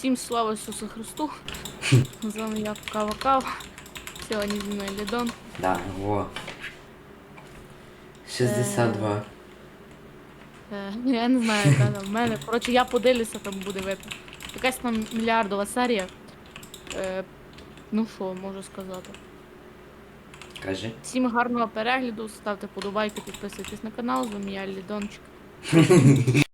Всім слава Ісусу Христу. З вами я Кава Кава. Сьогодні зі мною Лідон. Да, во. 62. Е, я не знаю, яка там в мене. Коротше, я подивлюся, там буде видно. Якась там мільярдова серія. Е, ну що, можу сказати. Кажи. Всім гарного перегляду, ставте подобайки, підписуйтесь на канал, з вами я Лідончик.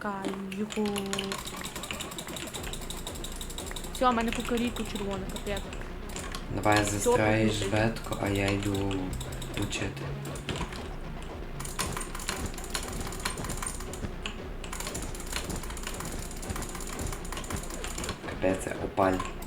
Катка, юху. Все, у мене кукаріку червоне, капець. Давай крутить. ветку, а я йду учити. Капець, опаль.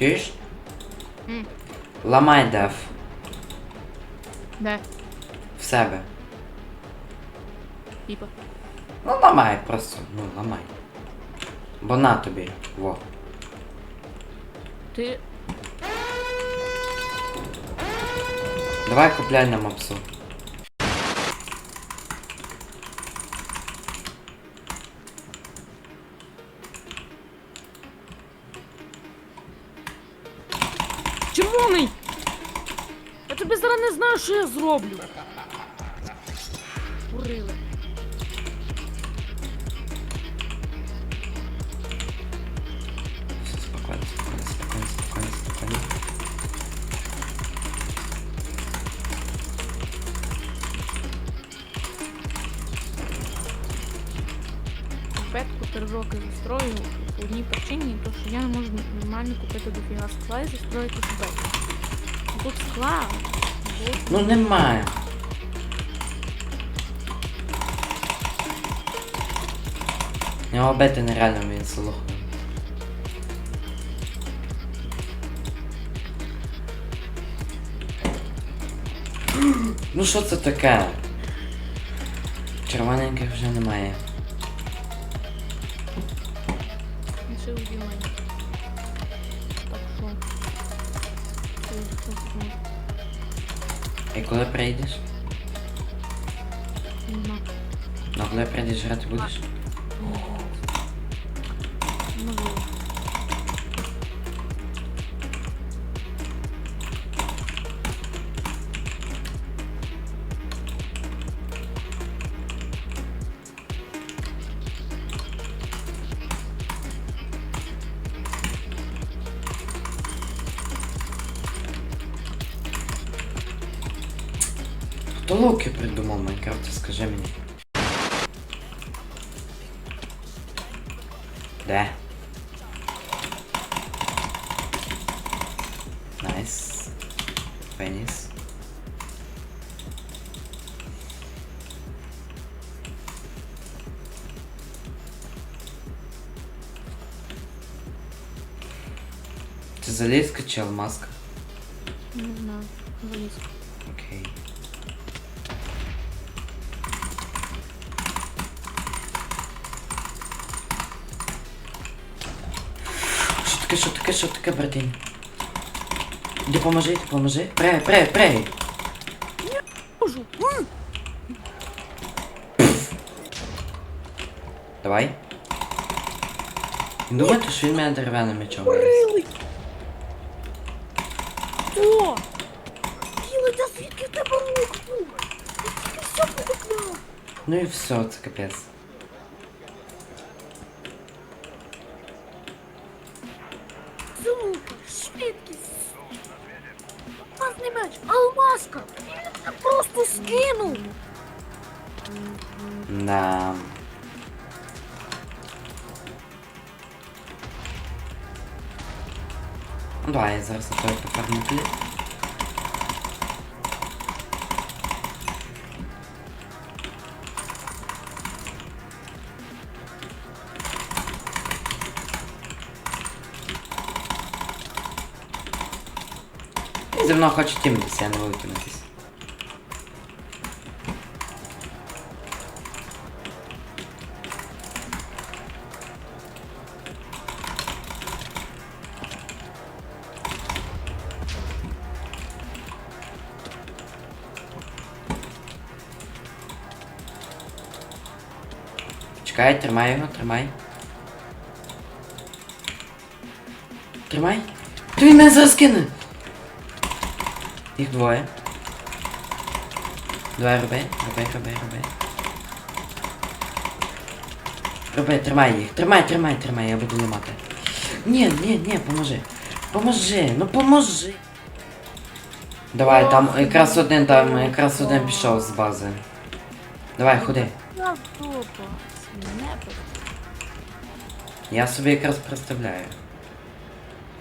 Чуєш? М. Ламай деф. Де? В себе. Типа. Ну ламай просто. Ну ламай. Бо на тобі. Во. Ти. Давай купляй нам мопсу. Червоний! Я тобі зараз не знаю, що я зроблю. Курили. Спокойно, спокойно, спокойно, спокойно, спокойно. Петку три роки застрою по одній причині, то що я не можу нормально купити дофіга скла і застроїти себе. Тут скла. Ну немає. Його бити нереально він слухає. Ну що це таке? Червоненьких вже немає. Коли прийдеш? коли прийдеш грати будеш? Хто луки придумав в скажи мені. Де? Найс. Пеніс. Це залізка чи алмазка? Не знаю. Заліз. Окей. Що таке, що таке, що таке, братинь? Іди поможи, поможи. Прей, прей, прей. Можу. Давай. Він думає, що він мене дерев'яним мечом. виріс. О! Діли, та звідки в тебе лук? Ти все покупляв. Ну і все, це капець. кинув. Да. Ну давай, я зараз отправлю пофармлю кліп. І зі мною я не витимитись. Чекай, тримай його, тримай. Тримай. Ти він мене зараз кине. Їх двоє. Давай роби, роби, роби, роби. Роби, тримай їх. Тримай, тримай, тримай, я буду ламати. Ні, ні, ні, поможи. Поможи, ну поможи. Давай, там якраз один там, якраз один пішов з бази. Давай, ходи. Я собі якраз представляю.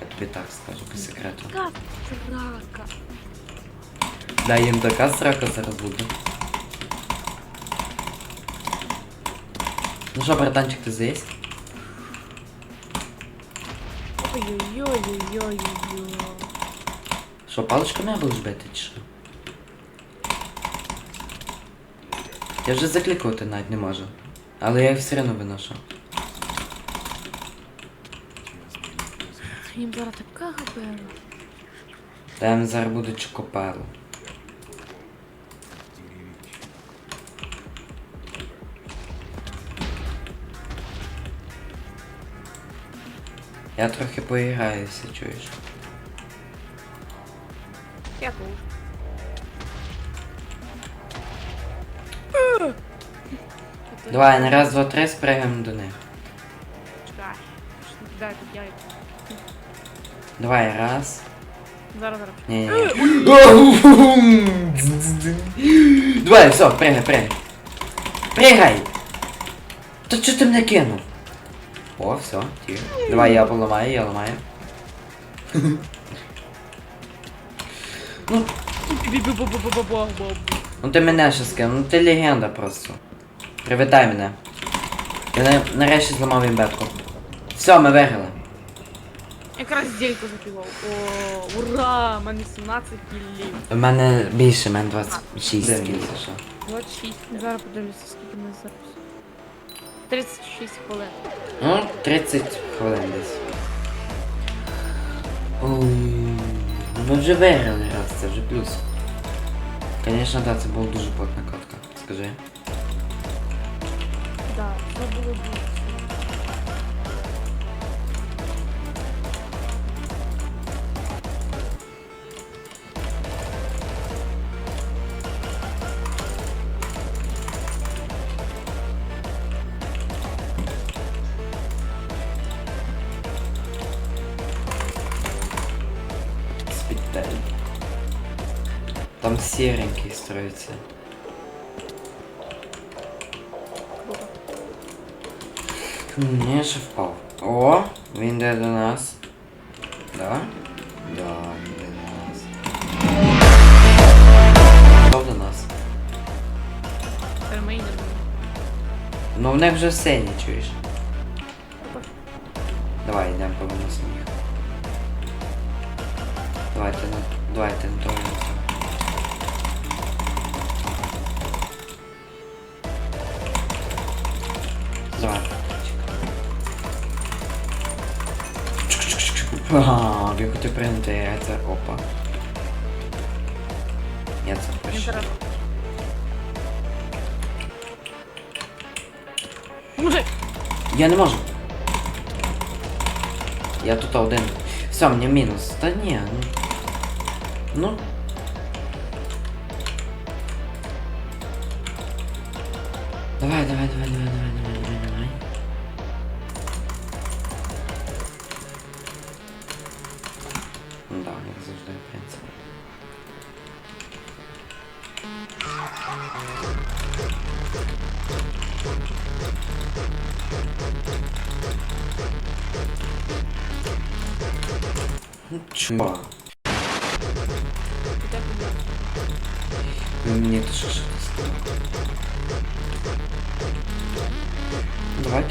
Я тобі так скажу по секрету. Срака. Да, їм така срака зараз буде. Ну що, братанчик, ти здесь? Ой-ой-ой-ой-ой-ой. Що, паличками будеш бити чи що? Я вже заклікувати навіть не можу. Але я їх все одно виношу. Їм зараз така габела. Та я зараз буду чокопару. Я трохи поіграюся, чуєш? Я Давай, на раз, два, три спрыгаємо до них. Чекай. Дай тут яйця. Давай, раз. Зараз, зараз. Ні, ні. Давай, все, пригай, пригай. Пригай! Та чого ти мене кинув? О, все, тихо. Давай, я поламаю, я ламаю. Ну, ну ти мене ще скинув, ну ти легенда просто. Привітай мене. Я на- нарешті зламав імбетку. Все, ми виграли. Якраз дельку закивав. О, ура! У мене 17 кілів. У мене більше, у мене 26 кілів. 26. Зараз подивлюся, скільки ми зараз. 36 хвилин. Ну, 30 хвилин десь. Ой, ми вже виграли раз, це вже плюс. Звісно, так, це була дуже плотна катка. Скажи. Да, це було дуже. Спітель. Там сіренький строїться. Я ще впав. О, він йде до нас. Да? Да, він йде до нас. Впав до нас. Мої не було. Ну в них вже сині, чуєш. Давай, йдемо повиносимо їх. Давайте на... Давайте на того. Давай. Ага, я хотів прийняти яйця. Опа. Я це Він прощу. зараз. Мужик! Я не можу. Я тут один. Все, мені мінус. Та ні, ну. Ну. Давай, давай, давай, давай, давай, давай, давай, давай. Завжди, в принципі. Ну чо? Іде туди. Ви мені то що ще не сказали? Давай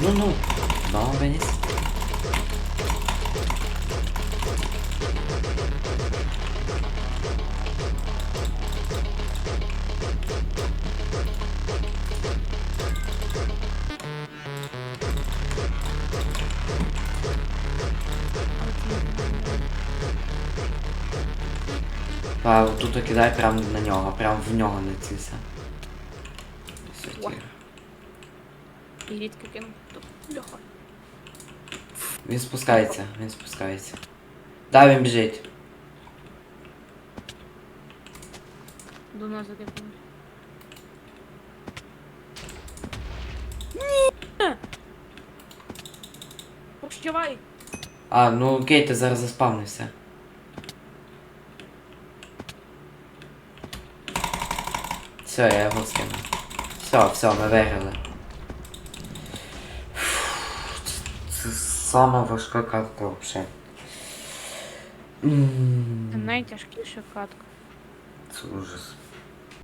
тримай. Ну, ну, ну. Ну, виніс. А тут кидай прямо на нього, прямо в нього не цілься. Все, Ой. І рідки кинув. Бляха. Він спускається, він спускається. Да, він біжить. До нас закипнули. Ні! Прощавай! А, ну окей, ти зараз заспавнився. Все, я його скину. Все, все, ми виграли. Фух, Це, це сама важка катка взагалі. Найтяжкіша катка. Це ужас.